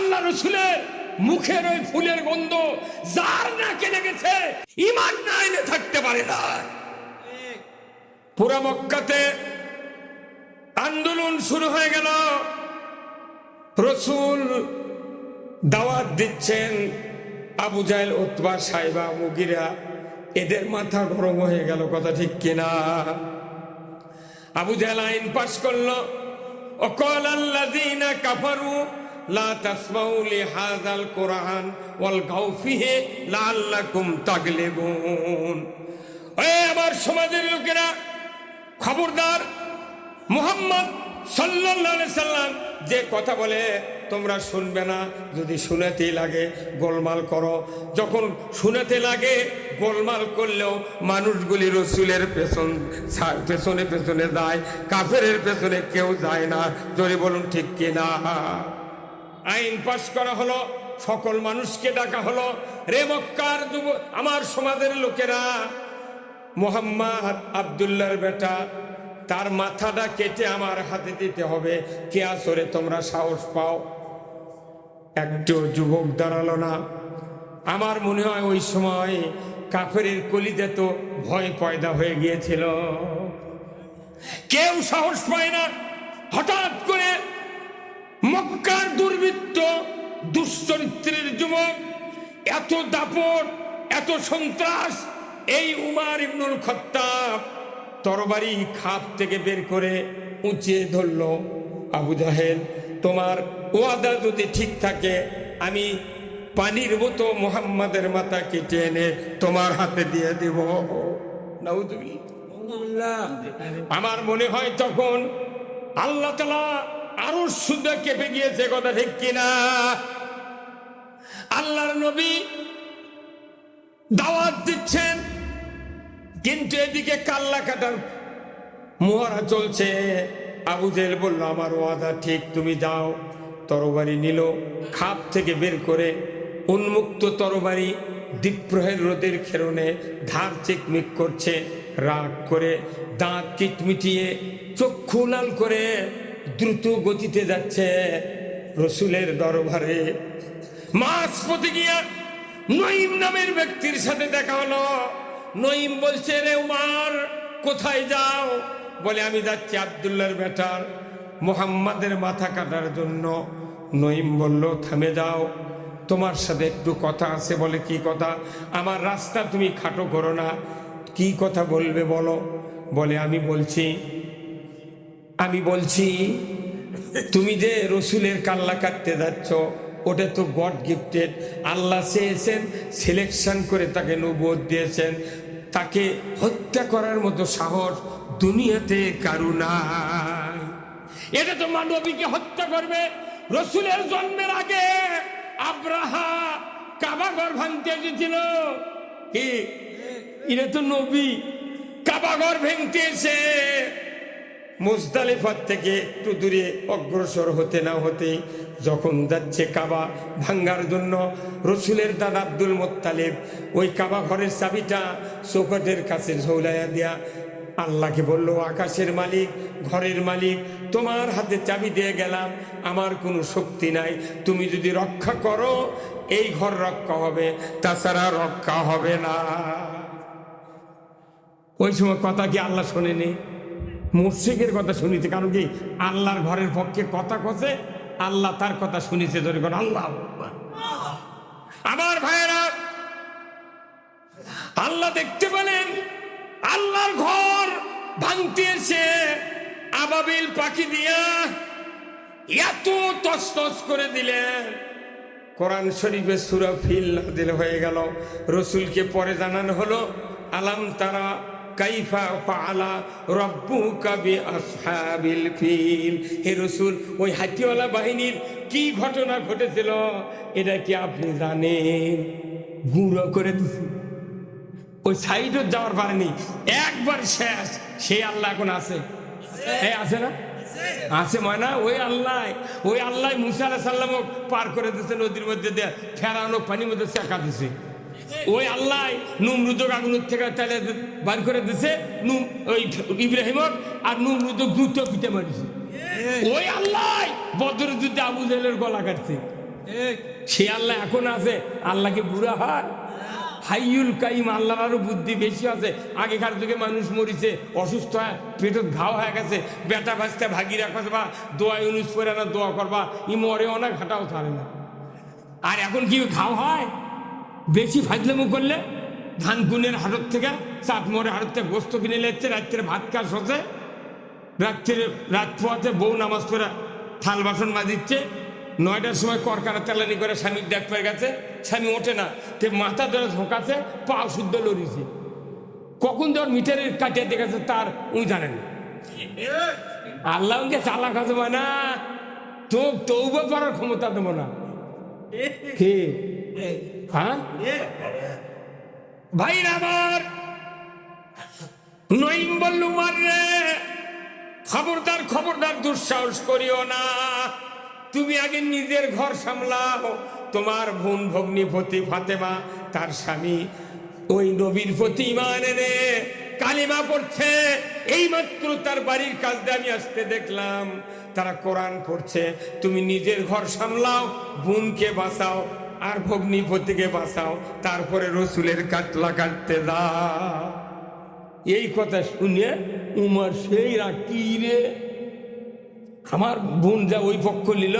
আল্লাহ রসুলের মুখের ওই ফুলের গন্ধ যার নাকে লেগেছে ইমান না এনে থাকতে পারে না। পুরা মক্কাতে আন্দোলন শুরু হয়ে গেল। রসুল দাওয়াত দিচ্ছেন আবু জাহেল, উতবা, সাইবা, মুগিরা, এদের মাথা গরম হয়ে গেল, কথা ঠিক কিনা? আবু জাহেল আইন পাশ করল। অকল আল্লাযীনা কাফারু লা তাসমাউ লিহাযাল কুরআন ওয়াল সমাজের লোকেরা, খবরদার মুহাম্মদ সাল্লাম, যে কথা বলে তোমরা শুনবে না, যদি শুনেতেই লাগে গোলমাল করো। যখন শুনেতে লাগে, গোলমাল করলেও মানুষগুলি রসুলের পেছন পেছনে পেছনে যায়, কাফেরের পেছনে কেউ যায় না। যদি বলুন ঠিক কিনা? আইন পাশ করা হলো, সকল মানুষকে ডাকা হলো। রে মক্কার যুব, আমার সমাজের লোকেরা, মোহাম্মদ আবদুল্লার বেটা, তার মাথাটা কেটে আমার হাতে দিতে হবে। কে আসরে তোমরা সাহস পাও? একটু যুবক দাঁড়াল না। আমার মনে হয় ওই সময় কাফেরের কলিতে তো ভয় পয়দা হয়ে গিয়েছিল। কেউ সাহস পায় না। হঠাৎ করে মক্কার দুর্বৃত্ত দুশ্চরিত্রের যুবক এত দাপট এত সন্ত্রাস এই উমার ইবনুল খত্তাব তরবারি খাপ থেকে বের করে উঁচিয়ে ধরল। আবু জাহেল তোমার ওয়াদা যদি ঠিক থাকে আমি পানির মতো মোহাম্মদের মাথা কেটে এনে তোমার হাতে দিয়ে দেব। আমার মনে হয় তখন আল্লাহ তালা আরও শুদ্ধ কেঁপে গিয়েছে কথা ঠিক কিনা? আল্লাহর নবী দাওয়াত দিচ্ছেন, কিন্তু এদিকে কাল্লা কাটার মোহরা চলছে। আবু জেল বলল, আমার ওয়াদা ঠিক, তুমি যাও, তরবারি নিল, খাপ থেকে বের করে উন্মুক্ত তরবারি দ্বীপ্রহের রোদের খেরনে ধার চিকমিক করছে, রাগ করে দাঁত কিটমিটিয়ে চক্ষু লাল করে দ্রুত গতিতে যাচ্ছে রসুলের দরবারে। মাস পথে গিয়া নঈম নামের ব্যক্তির সাথে দেখা হলো। নঈম বলছে, রে উমার, কোথায় যাও? বলে, আমি যাচ্ছি আবদুল্লার বেটার মোহাম্মদের মাথা কাটার জন্য। নঈম বলল, থামে যাও, তোমার সাথে একটু কথা আছে বলে কি কথা? আমার রাস্তা তুমি খাটো করো না। কি কথা বলবে বলো? বলে, আমি বলছি আমি বলছি, তুমি যে রসুলের কাল্লা কাটতে যাচ্ছ, ওটা তো গড গিফটেড আল্লাহ চেয়েছেন সিলেকশন করে তাকে নবোধ দিয়েছেন। তাকে হত্যা করার মতো সাহস দুনিয়াতে কারু নাই। এটা তো মানবীকে হত্যা করবে। রসুলের জন্মের আগে আব্রাহা কাবাগর ভাঙতে এসেছিল। এটা তো নবী। কাবাগর ভেঙতে এসে মুজদালিফার থেকে একটু দূরে অগ্রসর হতে না হতে যখন যাচ্ছে কাবা ভাঙ্গার জন্য, রসুলের দাদা আব্দুল মোত্তালেব ওই কাবা ঘরের চাবিটা চৌকটের কাছে ঝৌলাইয়া দেয়া আল্লাহকে বলল, আকাশের মালিক, ঘরের মালিক, তোমার হাতে চাবি দিয়ে গেলাম, আমার কোনো শক্তি নাই, তুমি যদি রক্ষা করো, এই ঘর রক্ষা হবে, তাছাড়া রক্ষা হবে না। ওই সময় কথা কি আল্লাহ শোনেনি? মুর্শিকের কথা শুনিছে, কারণ কি? আল্লাহর ঘরের পক্ষে কথা কছে, আল্লাহ তার কথা শুনিছে ধরে কোন আল্লাহ। আমার ভাইয়েরা, আল্লাহ দেখতে পেলেন, আল্লাহর ঘর ভাঙতে এসে আবাবিল পাখি দিয়া এত তস করে দিলেন। কোরআন শরীফে সুরা ফিল নাজিল হয়ে গেল। রসুলকে পরে জানানো হলো, আলাম তারা কাইফা ফিল। হে রসুল, ওই বাহিনীর কি ঘটনা ঘটেছিল? এটা কি আপনি জানেন? করে দিছি। ওই সাইডও যাওয়ার একবার শেষ। সে আল্লাহ এখন আছে। আছে না? আছে ময়না? ওই আল্লাহ। ওই আল্লাহ মুসা সাল্লাম পার করে দিচ্ছে নদীর মধ্যে ফেরানো পানির মধ্যে চাকা দিছে। ওই আল্লাহ নুমরুদক আগুনের থেকে তাহলে বার করে দিছে নুম ওই ইব্রাহিমক আর নুমরুদক দ্রুত পিঠে মারিছে। ওই আল্লাহ বদর যুদ্ধে আবু জাহেলের গলা কাটছে। সে আল্লাহ এখন আছে আল্লাহকে বুড়া হয় হাইয়ুল কাইম আল্লাহর আরও বুদ্ধি বেশি আছে। আগেকার যুগে মানুষ মরিছে অসুস্থ হয় পেটত ঘাও হয়ে গেছে বেটা বাঁচতে ভাগি রাখা বা দোয়া ইউনুস করে না দোয়া করবা ই মরে অনেক হাঁটাও থাকে না। আর এখন কি ঘাও হয়? বেশি ফাজলামু করলে ধান গুনের হাটত থেকে মোড়ে হাটত থেকে গোস্ত কিনে লেচ্ছে রাত্রে ভাত খাওয়া সচে রাত্রে রাত পোয়াতে বউ নামাজ পড়ে থাল বাসন মাজিচ্ছে। নয়টার সময় করকারা তেলানি করে স্বামীর দেখ পেয়ে গেছে স্বামী ওঠে না। তে মাথা ধরে ঝোঁকাছে পা শুদ্ধ লড়িছে। কখন ধর মিটারের কাটিয়ে দেখেছে তার উনি জানেন আল্লাহ উনকে চালাক আছে না। তো তৌবা করার ক্ষমতা দেবো না। কে? হ্যাঁ? আমার মাররে খবরদার খবরদার, দুঃসাহস করিও না। তুমি আগে নিজের ঘর সামলাও। তোমার বোন ভগ্নী পতি ফাতেমা, তার স্বামী ওই নবীর প্রতি ইমান কালিমা পড়ছে। এই মাত্র তার বাড়ির কাজ আমি আসতে দেখলাম। তারা কোরআন পড়ছে। তুমি নিজের ঘর সামলাও, বোনকে বাঁচাও। আর ভগ্নিপতিকে বাঁচাও, তারপরে রসুলের কাতলা কাটতে দা এই কথা শুনে উমার, সেই কি রে? আমার বোন যা ওই পক্ষ নিল,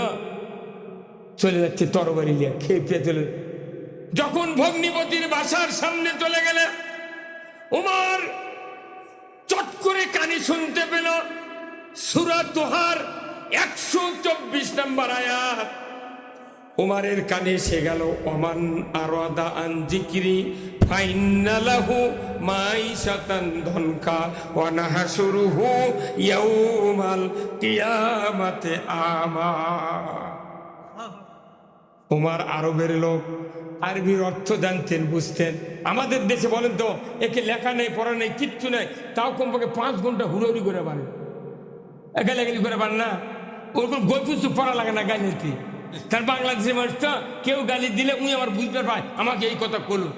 চলে যাচ্ছে তরবারি লিয়া খেয়ে পেয়ে চলে যখন ভগ্নিপতির বাসার সামনে চলে গেলে, উমার চট করে কানে শুনতে পেল, সুরা তোহার একশো চব্বিশ নম্বর আয়াত। উমারের কানে সে গেল, ওমান আরাদা আন জিকিরি ফাইন্নালাহু মাইশাতান ধনকা, ওয়া নাহশুরুহু ইয়াউমাল কিয়ামাতে আমা উমার আরবের লোক আরবির অর্থ জানতেন, বুঝতেন। আমাদের দেশে বলেন তো, একে লেখা নেই, পড়া নেই, কিচ্ছু নেই, তাও কমপক্ষে পাঁচ ঘণ্টা হুড়োহুড়ি করে পারে একা লেখালি করে পারে না, ওরকম গল্প পড়া লাগে না গালিতে তার বাংলাদেশের মানুষ তো কেউ গালি দিলে উনি আমার বুঝতে পায় আমাকে এই কথা করুন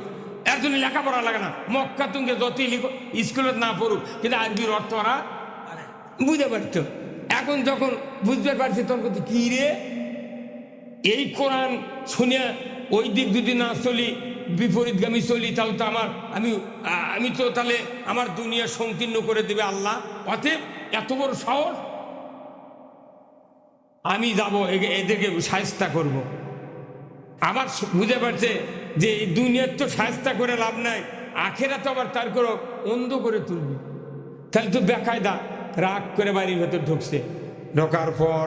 এর জন্য লেখাপড়া লাগে না। মক্কা তুমকে যতই লিখো স্কুলে না পড়ুক কিন্তু আরবির অর্থ ওরা? বুঝতে পারতো এখন যখন বুঝতে পারছি তখন কিন্তু কি রে? এই কোরআন শুনে ওই দিক যদি না চলি বিপরীতগামী চলি তাহলে তো আমার আমি আমি তো তাহলে আমার দুনিয়া সংকীর্ণ করে দেবে আল্লাহ। অতএব এত বড় সাহস? আমি যাব এদেরকে সাহস্তা করব। আমার বুঝে পারছে যে এই দুনিয়ার তো সাহস্তা করে লাভ নাই আখেরা তো আবার তার করে অন্ধ করে তুলবি। তাহলে তো বেকায়দা, রাগ করে বাড়ির ভেতর ঢুকছে। ঢোকার পর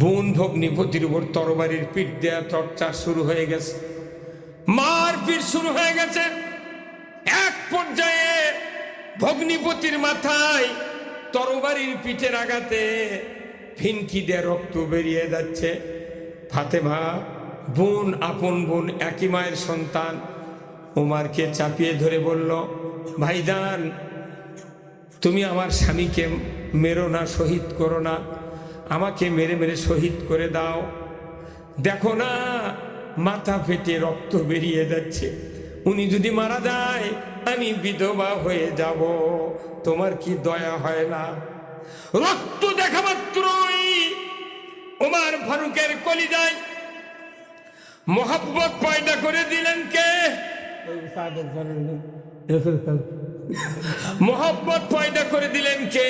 বোন ভগ্নিপতির উপর তরবারির পিঠ দেয়া চর্চা শুরু হয়ে গেছে। মার পিঠ শুরু হয়ে গেছে। এক পর্যায়ে ভগ্নিপতির মাথায় তরবারির পিঠের আঘাতে ফিনকি দিয়ে রক্ত বেরিয়ে যাচ্ছে। ফাতেমা, বোন, আপন বোন, একই মায়ের সন্তান। ওমারকে চাপিয়ে ধরে বলল, ভাইজান, তুমি আমার স্বামীকে মেরো না, শহীদ করো না। আমাকে মেরে মেরে শহীদ করে দাও। দেখো না, মাথা ফেটে রক্ত বেরিয়ে যাচ্ছে। উনি যদি মারা যায়, আমি বিধবা হয়ে যাব। তোমার কি দয়া হয় না? রক্ত দেখা মাত্রই ওমার ফারুকের কলিজায় মোহাব্বত পয়দা করে দিলেন কে? মোহাব্বত পয়দা করে দিলেন কে?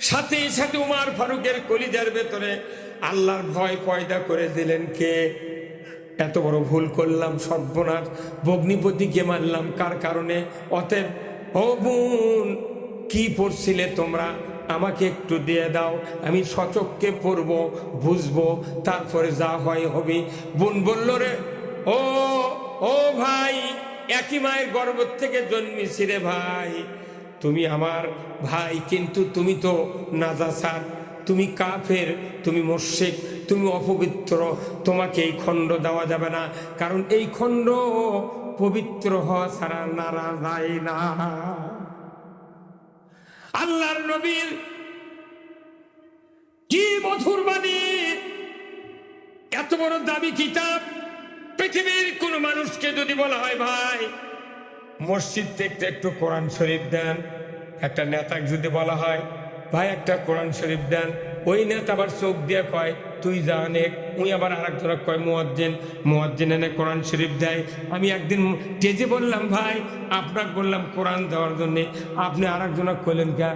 সাথে সাথে উমার ফারুকের কলিজার ভেতরে আল্লাহর ভয় পয়দা করে দিলেন কে? এত বড় ভুল করলাম, সর্বনাশ। ভগ্নিপতিকে মারলাম, কার কারণে? অতএব, ও বোন, কি পড়ছিলে তোমরা? আমাকে একটু দিয়ে দাও, আমি সচককে পড়ব, বুঝব, তারপরে যা হয় হবে। বোন বলল রে, ও ও ভাই, একই মায়ের গর্ভ থেকে জন্মেছি রে ভাই। তুমি আমার ভাই, কিন্তু তুমি তো নাজাসার। তুমি কাফের, তুমি মোর্শেক তুমি অপবিত্র। তোমাকে এই খণ্ড দেওয়া যাবে না, কারণ এই খণ্ড পবিত্র হওয়া ছাড়া নারা যায় না। আল্লাহর নবীর কি মধুর বাণী? এত বড় দাবি কিতাব পৃথিবীর কোন মানুষকে যদি বলা হয়, ভাই, মসজিদ থেকে একটু কোরআন শরীফ দেন। একটা নেতাকে যদি বলা হয়, ভাই, একটা কোরআন শরীফ দেন। ওই নেতা আবার চোখ দিয়ে কয় তুই যা অনেক উই আবার আর একজনক কয়, মোয়াজ্জেন মোয়াজ্জেন এনে কোরআন শরীফ দেয়। আমি একদিন টেজে বললাম, ভাই, আপনাকে বললাম কোরআন দেওয়ার জন্যে, আপনি আর একজনক কইলেন কা?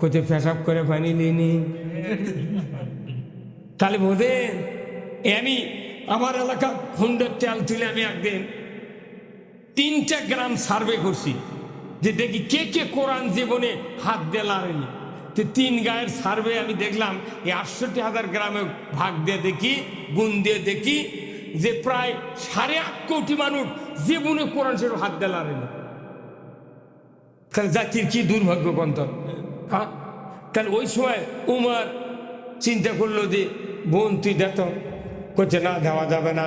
কোথায় পেশাব করে পানি নিনি তাহলে বোধেন আমি আমার এলাকা হুন্ডের তেল তুলে আমি একদিন তিনটা গ্রাম সার্ভে করছি, যে দেখি কে কে কোরআন জীবনে হাত দিয়ে লাড়েনি তো তিন গায়ের সার্ভে আমি দেখলাম, এই আটষট্টি হাজার গ্রামে ভাগ দিয়ে দেখি, গুণ দিয়ে দেখি, যে প্রায় সাড়ে আট কোটি মানুষ জীবনে কোরআন শরীফ হাত দিয়ে লাড়েনি তাহলে জাতির কি দুর্ভাগ্য কন্ত হ্যাঁ? তাহলে ওই সময় উমার চিন্তা করল যে, বোন, তুই দেখ করছে না, দেওয়া যাবে না।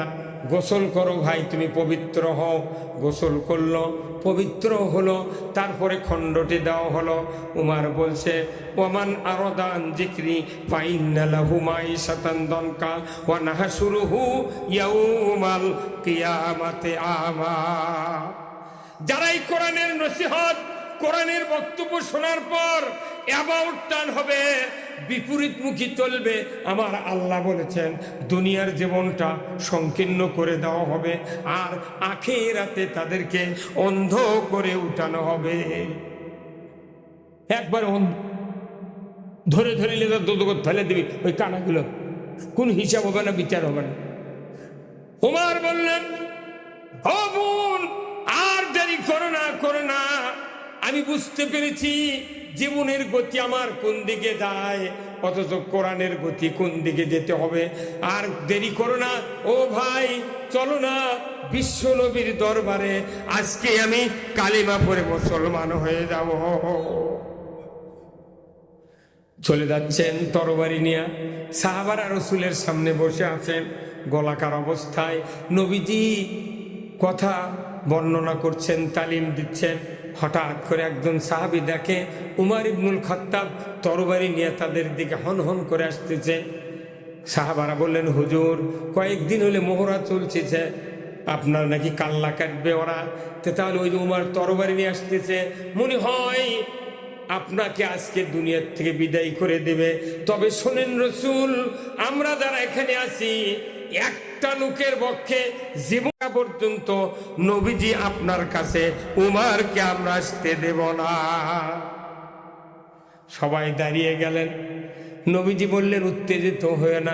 গোসল করো ভাই, তুমি পবিত্র হও। গোসল করল, পবিত্র হলো, তারপরে খণ্ডটি দেওয়া হলো। উমার বলছে ওমান আরদান জিক্রি পাইন্নালাহু মাই সাতান্দনকা ওয়া নাহাসুরুহু ইয়াউমাল কিয়ামাতে আমা যারা এই কোরআনের নসিহত কোরআনের বক্তব্য শোনার পর অ্যাবাউট টান হবে, বিপরীতমুখী চলবে। আমার আল্লাহ বলেছেন, দুনিয়ার জীবনটা সংকীর্ণ করে দেওয়া হবে আর আখে রাতে তাদেরকে অন্ধ করে উঠানো হবে। একবার ধরে ধরে নিয়ে দুদগত ফেলে দিবি, ওই কানাগুলো। কোন হিসাব হবে না, বিচার হবে না। উমার বললেন আর দেরি করো না করো না। আমি বুঝতে পেরেছি জীবনের গতি আমার কোন দিকে যায়, অথচ কোরআনের গতি কোন দিকে যেতে হবে। আর দেরি করো না। ও ভাই, চলো না বিশ্ব নবীর দরবারে। আজকে আমি কালিমা পরে মুসলমান হয়ে যাব। চলে যাচ্ছেন তরবারি নিয়ে। সাহাবারা রসুলের সামনে বসে আছেন। গলাকার অবস্থায় নবীজি কথা বর্ণনা করছেন, তালিম দিচ্ছেন। হঠাৎ করে একজন সাহাবি দেখে উমার ইবনুল খত্তাব তরবারি নিয়ে তাদের দিকে হন হন করে আসতেছে। সাহাবারা বললেন, হুজুর, কয়েকদিন হলে মোহরা চলছে, আপনার নাকি কাল্লা কাটবে ওরা। তো তাহলে ওই যে উমার তরবারি নিয়ে আসতেছে, মনে হয় আপনাকে আজকে দুনিয়ার থেকে বিদায় করে দেবে। তবে শোনেন রসুল, আমরা যারা এখানে আছি একটা লোকের পক্ষে জীবন পর্যন্ত নবীজি আপনার কাছে উমারকে আমরা আসতে দেব না। সবাই দাঁড়িয়ে গেলেন। নবীজি বললেন, উত্তেজিত হয়ে না।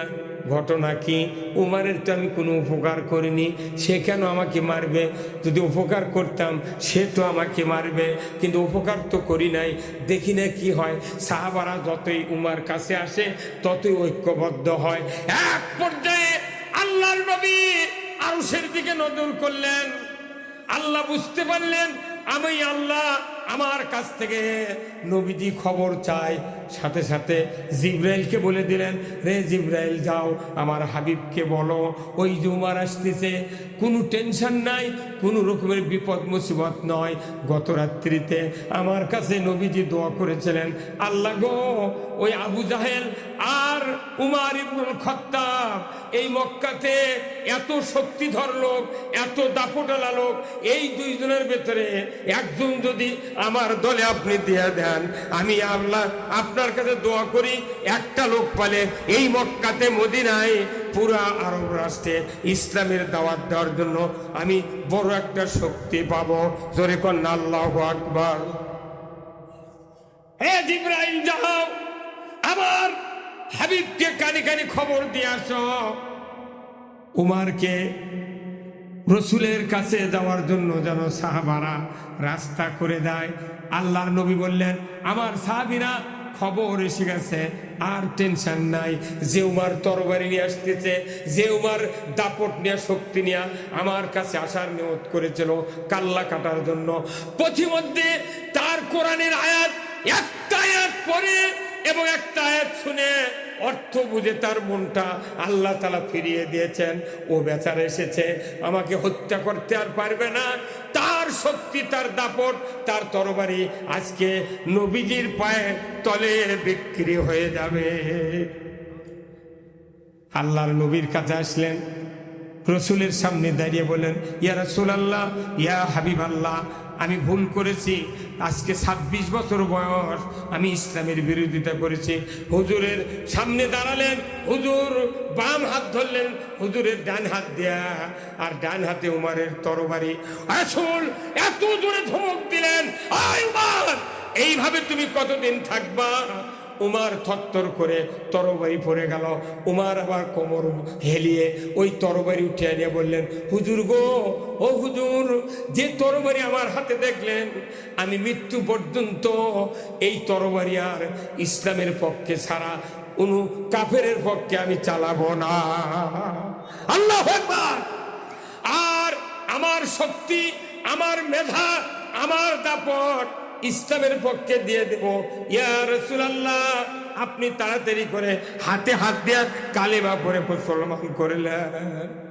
ঘটনা কি? উমারের তো আমি কোনো উপকার করিনি। সে কেন আমাকে মারবে? যদি উপকার করতাম, সে তো আমাকে মারবে। কিন্তু উপকার তো করি নাই। দেখি না কি হয়। সাহাবারা যতই উমার কাছে আসে, ততই ঐক্যবদ্ধ হয়। এক পর্যায়ে আল্লাহর নবী আরুষের দিকে নজর করলেন। আল্লাহ বুঝতে পারলেন আমি আল্লাহ আমার কাছ থেকে নবীজি খবর চাই সাথে সাথে জিব্রাইলকে বলে দিলেন, রে জিব্রাইল, যাও, আমার হাবিবকে বলো, ওই যে উমার আসতেছে। কোনো টেনশন নাই, কোনো রকমের বিপদ মুসিবত নয়। গত রাত্রিতে আমার কাছে নবীজি দোয়া করেছিলেন, আল্লাহ গো, ওই আবু জাহেল আর উমার ইবনুল খত্তাব, এই মক্কাতে এত শক্তিধর লোক, এত দাপটালা লোক, এই দুইজনের ভেতরে একজন যদি আমার দলে আপনি দিয়ে দেন আমি আল্লাহ আপনার কাছে দোয়া করি, একটা লোক পালে এই মক্কাতে, মদিনায় পুরা আরব রাষ্ট্রে ইসলামের দাওয়াত দেওয়ার জন্য আমি বড় একটা শক্তি পাবো। জোরে কন্যা আল্লাহ আকবর। আমার হাবিবকে কানে কানে খবর দিয়ে আসো। উমারকে রসুলের কাছে যাওয়ার জন্য যেন সাহাবারা রাস্তা করে দেয়। আল্লাহর নবী বললেন, আমার সাহাবিরা খবর এসে গেছে, আর টেনশন নাই। যে উমার তরবারি নিয়ে আসতেছে, যে উমার দাপট নিয়ে, শক্তি নিয়ে আমার কাছে আসার নিয়ত করেছিল কাল্লা কাটার জন্য। পথিমধ্যে তার কোরআনের আয়াত একটা আয়াত পরে এবং একটা আয়াত শুনে অর্থ বুঝে তার মনটা আল্লাহ তালা ফিরিয়ে দিয়েছেন। ও বেচার এসেছে, আমাকে হত্যা করতে আর পারবে না। তার শক্তি, তার দাপট, তার তরবারি আজকে নবীজির পায়ে তলে বিক্রি হয়ে যাবে। আল্লাহর নবীর কাছে আসলেন রসুলের সামনে দাঁড়িয়ে বলেন, ইয়া রসুল আল্লাহ ইয়া হাবিব আল্লাহ আমি ভুল করেছি। আজকে ছাব্বিশ বছর বয়স আমি ইসলামের বিরোধিতা করেছি। হুজুরের সামনে দাঁড়ালেন, হুজুর বাম হাত ধরলেন, হুজুরের ডান হাত দেয়া, আর ডান হাতে উমারের তরবারি। আসল এত জোরে ধমক দিলেন এইভাবে তুমি কতদিন থাকবা? উমার থরথর করে তরবারি পড়ে গেল। উমার আবার কোমর হেলিয়ে ওই তরবারি উঠে নিয়ে বললেন, হুজুর গো, ও হুজুর, যে তরবারি আমার হাতে দেখলেন, আমি মৃত্যু পর্যন্ত এই তরবারি আর ইসলামের পক্ষে ছাড়া কোনো কাফেরের পক্ষে আমি চালাবো না। আল্লাহ আর আমার শক্তি, আমার মেধা, আমার দাপট ইসলামের পক্ষে দিয়ে দেব। ইয়া রসুলাল্লাহ, আপনি তাড়াতাড়ি করে হাতে হাত দিয়ে কালেমা পরে মুসলমান করলেন।